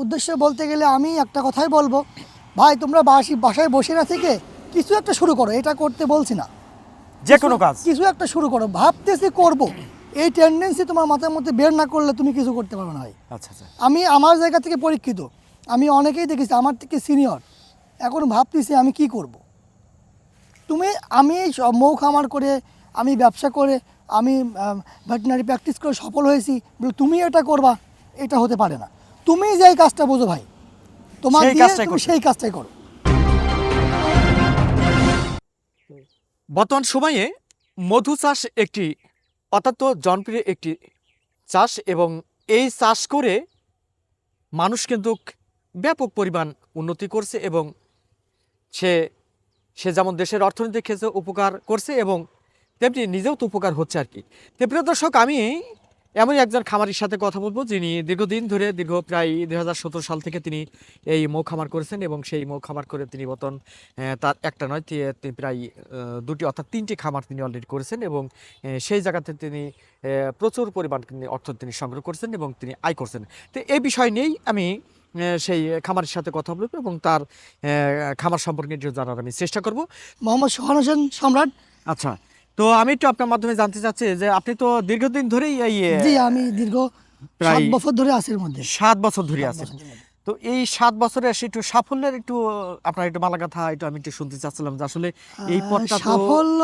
উদ্দেশ্যে বলতে গেলে আমি একটা কথাই বলব। ভাই তোমরা বাসি বাসায় বসে না থেকে কিছু একটা শুরু করো এটা করতে বলছি না। যে কোনো কাজ। কিছু একটা শুরু করো ভাবতেছি করব। এই টেন্ডেন্সি তোমার মাথার মধ্যে বের না করলে তুমি কিছু করতে পারবে না ভাই। আচ্ছা আচ্ছা। আমি আমার জায়গা থেকে পরীক্ষিত। আমি অনেকেই দেখেছি আমার থেকে সিনিয়র এখন ভাবতেছি আমি কি করব। তুমি আমি সব মৌ খামার করে আমি ব্যবসা করে আমি ভেটেনারি প্র্যাকটিস করে সফল হয়েছি। বলে তুমি এটা করবা এটা হতে পারে না। তুমি যেই কাজটা বোঝো ভাই তোমার সেই কাজটাই তুমি সেই কাজটাই করো। বর্তমান সময়ে মধু চাষ একটি অত্যন্ত জনপ্রিয় একটি চাষ এবং এই চাষ করে মানুষ কিন্তু ব্যাপক পরিমাণ উন্নতি করছে এবং সে সে যেমন দেশের অর্থনৈতিক ক্ষেত্রে উপকার করছে এবং তেমনি নিজেও তো উপকার হচ্ছে আর কি। তো প্রিয় দর্শক আমি এমনই একজন খামারির সাথে কথা বলব যিনি দীর্ঘদিন ধরে দীর্ঘ প্রায় দু হাজার সতেরো সাল থেকে তিনি এই মৌ খামার করেছেন এবং সেই মৌ খামার করে তিনি আহ, তার একটা নয় তিনি প্রায় দুটি অর্থাৎ তিনটি খামার তিনি অলরেডি করেছেন এবং সেই জায়গাতে তিনি প্রচুর পরিমাণ তিনি অর্থ তিনি সংগ্রহ করছেন এবং তিনি আয় করছেন। তো এই বিষয় নিয়েই আমি সেই খামারের সাথে কথা বলব এবং তার খামার সম্পর্কে জানার আমি চেষ্টা করব। মোহাম্মদ সোহান হোসেন সম্রাট। আচ্ছা তো আমি একটু আপনার মাধ্যমে জানতে চাচ্ছি যে আপনি তো দীর্ঘদিন ধরেই এই জি আমি দীর্ঘ সাত বছর ধরে আছি মধ্যে। সাত বছর ধরে আছেন। তো এই সাত বছরে এসে একটু সাফল্যের একটু আপনার একটু মালা কথা একটু আমি একটু শুনতে চাচ্ছিলাম যে আসলে এই পথটা সাফল্য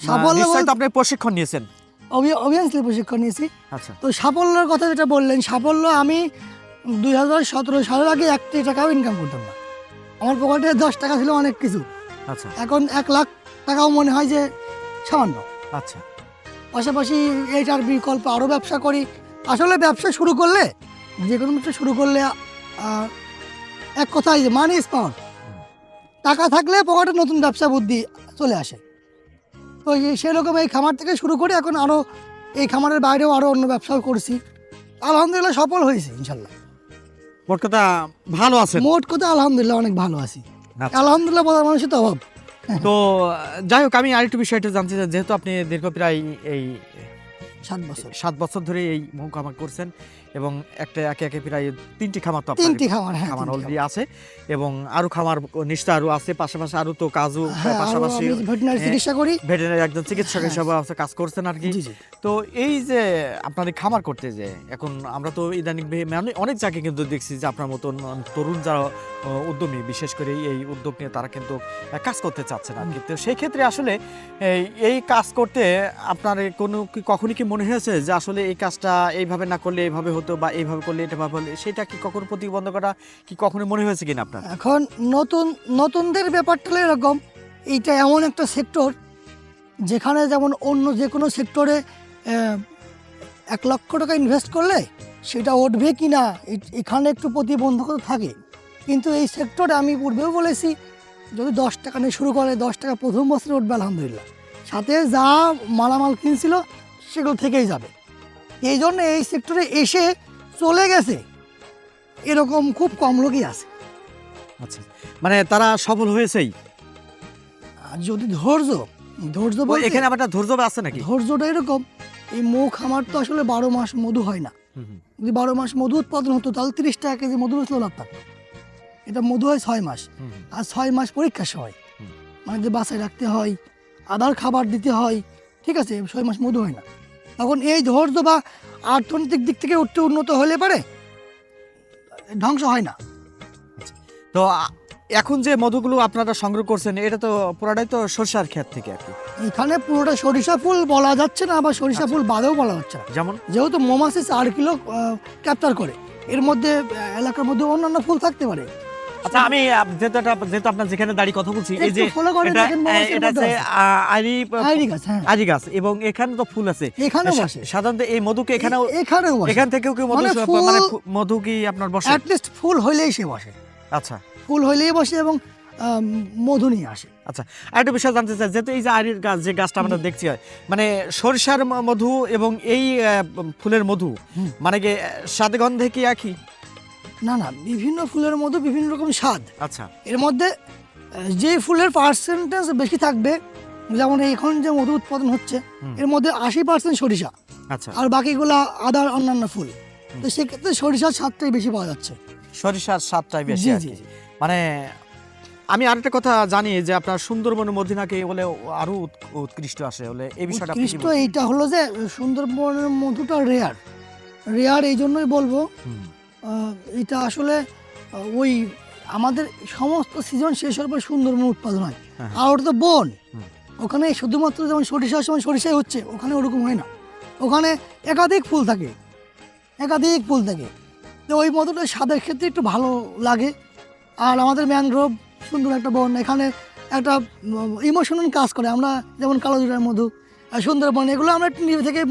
সাফল্য সাফল্য আপনি প্রশিক্ষণ নিয়েছেন। অবভিয়াসলি প্রশিক্ষণ নিয়েছি। আচ্ছা। তো সাফল্যের কথা যেটা বললেন সাফল্য আমি দুই হাজার সতেরো সালের আগে একটি টাকাও ইনকাম করতাম না। আমার পকেটে দশ টাকা ছিল অনেক কিছু। আচ্ছা। এখন এক লাখ টাকাও মনে হয় যে সামান্য। আচ্ছা। পাশাপাশি এইটার বিকল্প আরও ব্যবসা করি। আসলে ব্যবসা শুরু করলে যে কোনো ব্যবসা শুরু করলে এক কথাই যে মানি ইজ পাওয়ার টাকা থাকলে পকেটে নতুন ব্যবসা বুদ্ধি চলে আসে। তো সেরকম এই খামার থেকে শুরু করে এখন আরও এই খামারের বাইরেও আরও অন্য ব্যবসাও করছি। আলহামদুলিল্লাহ সফল হয়েছে ইনশাল্লাহ। মোট কথা ভালো আছে মোট কথা আলহামদুলিল্লাহ অনেক ভালো আছি। আচ্ছা। আলহামদুলিল্লাহ বলার মানুষের তো অভাব। তো যাই হোক আমি আরেকটু বিষয়টা জানতে চাই যেহেতু আপনি দীর্ঘ প্রায় এই সাত বছর। সাত বছর ধরে এই মৌ খামার করছেন এবং একটা একে একে প্রায় তিনটি খামার তো তিনটি খামার হ্যাঁ খামার অলরেডি আছে এবং আরও খামার নিশ্চয় আরও আছে পাশাপাশি আরও তো কাজও হ্যাঁ পাশাপাশি ভেটেনারি হ্যাঁ, চিকিৎসা করি। ভেটেরিনারি একজন চিকিৎসক। হিসাবে আছে কাজ করছেন আর কি। তো এই যে আপনার খামার করতে যে এখন আমরা তো ইদানিং মানে অনেক জায়গায় কিন্তু দেখছি যে আপনার মতন তরুণ যারা উদ্যমী বিশেষ করে এই উদ্যোগ নিয়ে তারা কিন্তু কাজ করতে চাচ্ছেন আর কি। তো সেই ক্ষেত্রে আসলে এই এই কাজ করতে আপনার কোনো কি কখনই কি মনে হয়েছে যে আসলে এই কাজটা এইভাবে না করলে এইভাবে হতো বা এইভাবে করলে এটা ভাবে হলে? সেটা কি কখনো প্রতিবন্ধকতা কি কখনো মনে হয়েছে কিনা আপনার? এখন নতুন, নতুনদের ব্যাপারটা এরকম। এইটা এমন একটা সেক্টর যেখানে যেমন অন্য যে কোনো সেক্টরে এক লক্ষ টাকা ইনভেস্ট করলে সেটা উঠবে কি না এখানে একটু প্রতিবন্ধকতা থাকে। কিন্তু এই সেক্টরে আমি পূর্বেও বলেছি, যদি দশ টাকা নিয়ে শুরু করে, দশ টাকা প্রথম বছরে উঠবে, আলহামদুলিল্লাহ। সাথে যা মালামাল কিনছিল সেগুলো থেকেই যাবে। এই জন্য এই সেক্টরে এসে চলে গেছে। এরকম খুব কম লোকই আছে। আচ্ছা মানে তারা সফল হয়েছেই? আর যদি ধৈর্য ধৈর্য এখানে আবার একটা ধৈর্য আছে নাকি? ধৈর্যটা এরকম। এই মুখ আমার তো আসলে বারো মাস মধু হয় না। যদি বারো মাস মধু উৎপাদন হতো তাহলে তিরিশ টাকা কেজি মধু বেচলেও লাভ থাকতো এটা মধু হয় ছয় মাস। আর ছয় মাস পরীক্ষা হুম। মানে যে বাসায় রাখতে হয় আদার খাবার দিতে হয় ঠিক আছে ছয় মাস মধু হয় না। তখন এই ধৈর্য বা অর্থনৈতিক দিক থেকে উঠতে উন্নত হলে পারে? ধ্বংস হয় না। তো এখন যে মধুগুলো আপনারা সংগ্রহ করছেন এটা তো পুরাটাই তো সরিষার ক্ষেত থেকে আর কি। এখানে পুরোটা সরিষা ফুল বলা যাচ্ছে না আবার সরিষা আচ্ছা। ফুল বাদেও বলা যাচ্ছে না। যেমন? যেহেতু মৌমাছি চার কিলো ক্যাপচার করে এর মধ্যে এলাকার মধ্যে অন্যান্য ফুল থাকতে পারে। আচ্ছা আমি যেহেতু এটা যেহেতু আপনার যেখানে দাঁড়িয়ে কথা বলছি এই যে এটা এটা যে আছে। আ, আইরি আইরি গাছ হ্যাঁ। আইরি গাছ এবং এখানে তো ফুল আছে। এখানেও বসে সাধারণত এই মধুকে এখানেও এ- এখানেও বসে এখান থেকেও কি মধু মানে মানে মধু কি আপনার বসে? অ্যাটলিস্ট ফুল হইলেই সে বসে। আচ্ছা। ফুল হইলেই বসে এবং মধু নিয়ে আসে। আচ্ছা আরেকটা বিষয় জানতে চাই যেহেতু এই যে আইরির গাছ যে গাছটা আমরা দেখছি মানে সরিষার মধু এবং এই ফুলের মধু মানে কি আহ, স্বাদ গন্ধে কি একই? না না বিভিন্ন ফুলের মধ্যে বিভিন্ন রকম স্বাদ। আচ্ছা। এর মধ্যে যে ফুলের পার্সেন্টেজ বেশি থাকবে যেমন এখন যে মধু উৎপাদন হচ্ছে এর মধ্যে আশি পার্সেন্ট সরিষা। আচ্ছা। আর বাকিগুলা আদার অন্যান্য ফুল। তো সেক্ষেত্রে সরিষার স্বাদটাই বেশি পাওয়া যাচ্ছে। সরিষার স্বাদটাই বেশি। মানে আমি আরেকটা কথা জানি যে আপনার সুন্দরবনের মধ্যে নাকি বলে আরও উৎ- উৎকৃষ্ট আসে বলে। এই বিষয়টা উৎকৃষ্ট? এইটা হলো যে সুন্দরবনের মধুটা রেয়ার রেয়ার এই জন্যই বলব। এটা আসলে ওই আমাদের সমস্ত সিজন শেষ হওয়ার পর সুন্দরবন উৎপাদন হয়। হ্যাঁ। আর ওটা তো বন। ওখানে শুধুমাত্র যেমন সরিষার সময় সরিষাই হচ্ছে ওখানে ওরকম হয় না। ওখানে একাধিক ফুল থাকে। একাধিক ফুল থাকে। তো ওই মধুটা স্বাদের ক্ষেত্রে একটু ভালো লাগে। আর আমাদের ম্যানগ্রোভ সুন্দর একটা বন। এখানে একটা ইমোশনাল কাজ করে। আমরা যেমন কালোজুরার মধু আর সুন্দরবন এগুলো আমরা একটু নিজে থেকে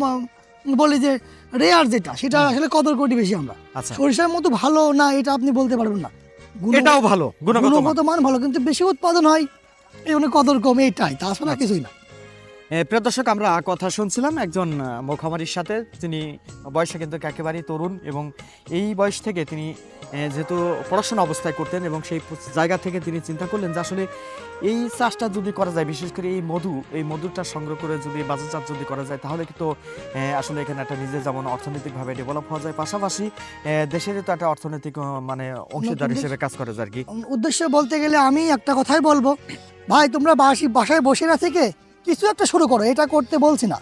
বলি যে রেয়ার যেটা সেটা আসলে কদর করি বেশি আমরা। আচ্ছা। সরিষার মতো ভালো না এটা আপনি বলতে পারবেন না। এটাও ভালো গুণগত মান। ভালো কিন্তু বেশি উৎপাদন হয় এই জন্য কদর কম এটাই তাছাড়া আচ্ছা। কিছুই না। প্রিয় দর্শক আমরা কথা শুনছিলাম একজন মুখামারির সাথে। তিনি বয়সে কিন্তু একেবারেই তরুণ এবং এই বয়স থেকে তিনি যেহেতু পড়াশোনা অবস্থায় করতেন এবং সেই জায়গা থেকে তিনি চিন্তা করলেন যে আসলে এই চাষটা যদি করা যায় বিশেষ করে এই মধু এই মধুটা সংগ্রহ করে যদি বাজারজাত যদি করা যায় তাহলে কিন্তু আসলে এখানে একটা নিজে যেমন অর্থনৈতিকভাবে ডেভেলপ হওয়া যায়। পাশাপাশি দেশের তো একটা অর্থনৈতিক মানে অংশীদার হিসেবে কাজ করে যায় আর কি। উদ্দেশ্য বলতে গেলে আমি একটা কথাই বলব। ভাই তোমরা বাসি বাসায় বসে না থেকে কিছু একটা শুরু করো এটা করতে বলছি না।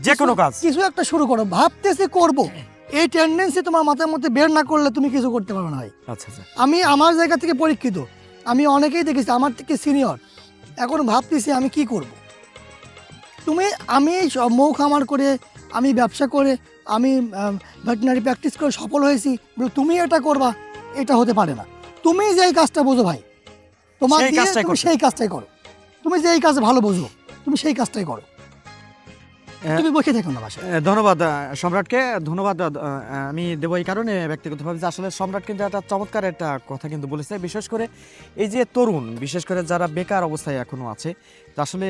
যে কোনো কাজ। কিছু একটা শুরু করো ভাবতেছি করব। এই টেন্ডেন্সি তোমার মাথার মধ্যে বের না করলে তুমি কিছু করতে পারো না ভাই। আচ্ছা আচ্ছা। আমি আমার জায়গা থেকে পরীক্ষিত। আমি অনেকেই দেখেছি আমার থেকে সিনিয়র এখন ভাবতেছি আমি কি করব। তুমি আমি স- মৌ খামার করে আমি ব্যবসা করে আমি ভেটেনারি প্র্যাকটিস করে সফল হয়েছি। বলে তুমি এটা করবা এটা হতে পারে না। তুমি যেই কাজটা বোঝো ভাই তোমার সেই কাজটাই সেই করো। তুমি যেই কাজ ভালো বোঝো। তুমি সেই কাজটাই করো। তুমি বসে থেকো না বাসায়। ধন্যবাদ সম্রাটকে। ধন্যবাদ আমি দেবো এই কারণে ব্যক্তিগতভাবে যে আসলে সম্রাট কিন্তু একটা চমৎকার একটা কথা কিন্তু বলেছে। বিশেষ করে এই যে তরুণ বিশেষ করে যারা বেকার অবস্থায় এখনও আছে তো আসলে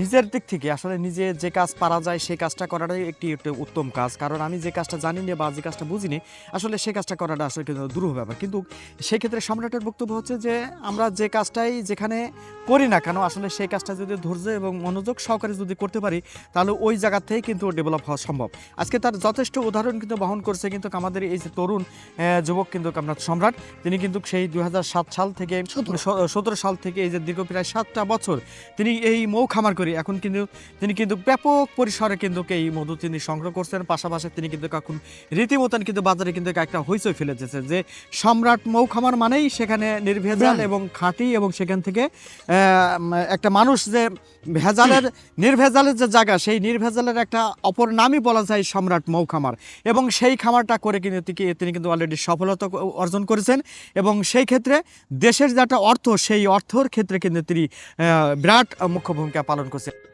নিজের দিক থেকে আসলে নিজে যে কাজ পারা যায় সেই কাজটা করাটাই একটি একটা উত্তম কাজ। কারণ আমি যে কাজটা জানি না বা যে কাজটা বুঝিনি আসলে সেই কাজটা করাটা আসলে কিন্তু দুরূহ ব্যাপার। কিন্তু সেক্ষেত্রে সম্রাটের বক্তব্য হচ্ছে যে আমরা যে কাজটাই যেখানে করি না কেন আসলে সেই কাজটা যদি ধৈর্য এবং মনোযোগ সহকারে যদি করতে পারি তাহলে ওই জায়গা থেকেই কিন্তু ডেভেলপ হওয়া সম্ভব আজকে তার যথেষ্ট উদাহরণ কিন্তু বহন করছে কিন্তু আমাদের এই যে তরুণ যুবক কিন্তু আমরা সম্রাট তিনি কিন্তু সেই দুই সাল থেকে সতেরো। সাল থেকে এই যে দীর্ঘ প্রায় সাতটা বছর তিনি এই মৌ খামার করে এখন কিন্তু তিনি কিন্তু ব্যাপক পরিসরে কিন্তু এই মধু তিনি সংগ্রহ করছেন পাশাপাশি তিনি কিন্তু এখন রীতিমতন কিন্তু বাজারে কিন্তু একটা হইচই ফেলে দিয়েছে যে সম্রাট মৌ খামার মানেই সেখানে নির্ভেজাল এবং খাঁটি এবং সেখান থেকে একটা মানুষ যে ভেজালের নির্ভেজালের যে জায়গা সেই নির্ভেজালের একটা অপর নামই বলা যায় সম্রাট মৌ খামার এবং সেই খামারটা করে কিন্তু তিনি- কিন্তু অলরেডি সফলতা অর্জন করেছেন। এবং সেই ক্ষেত্রে দেশের যেটা অর্থ, সেই অর্থর ক্ষেত্রে কিন্তু তিনি বিরাট মুখ্য ভূমিকা পালন করছেন।